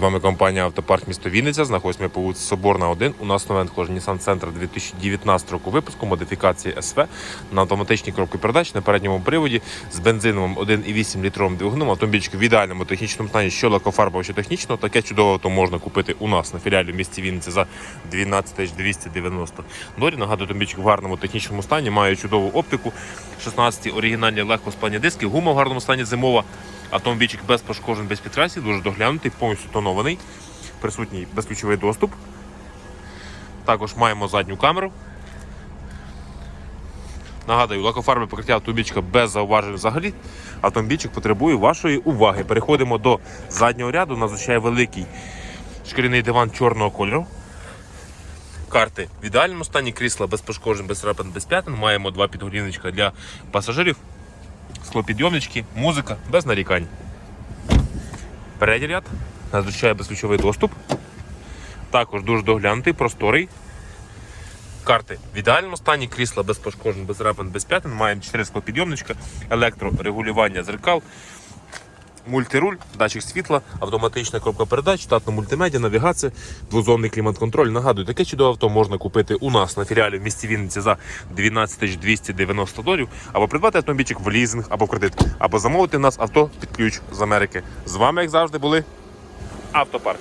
З вами компанія Автопарк місто Вінниця. Знаходимося по вулиці Соборна 1. У нас новин кожен Nissan Центр 2019 року випуску, модифікації СВ на автоматичній коробці передач на передньому приводі з бензиновим 1,8 літровим двигуном. Автомобільчик в ідеальному технічному стані, що лакофарбово, що технічно. Таке чудове авто можна купити у нас на філіалі в місті Вінниці за 12 290 доларів. Нагадую, автомобільчик в гарному технічному стані, має чудову оптику. 16 оригінальні легкосплавні диски, гума в гарному стані зимова. Автомобільчик без пошкоджень, без підкрасів, дуже доглянутий, повністю тонований, присутній безключовий доступ. Також маємо задню камеру. Нагадую, лакофарбове покриття автомобільчика без зауважень взагалі. Автомобільчик потребує вашої уваги. Переходимо до заднього ряду. Зустрічає великий шкіряний диван чорного кольору. Карти в ідеальному стані, крісла без пошкоджень, без рапин, без п'ятин. Маємо два підголівничка для пасажирів склопідйомнички, музика без нарікань. Передній ряд надзвичайно безключовий доступ. Також дуже доглянутий, просторий. Карти в ідеальному стані, крісла без пошкоджень, без репен, без п'ятин. Маємо 4 склопідйомничка, електрорегулювання зеркал, мультируль, датчик світла, автоматична коробка передач, штатна мультимедіа, навігація, двозонний клімат-контроль. Нагадую, таке чудове авто можна купити у нас на філіалі в місті Вінниці за 12 290 доларів, або придбати автомобільчик в лізинг або в кредит, або замовити у нас авто під ключ з Америки. З вами, як завжди, були Автопарк.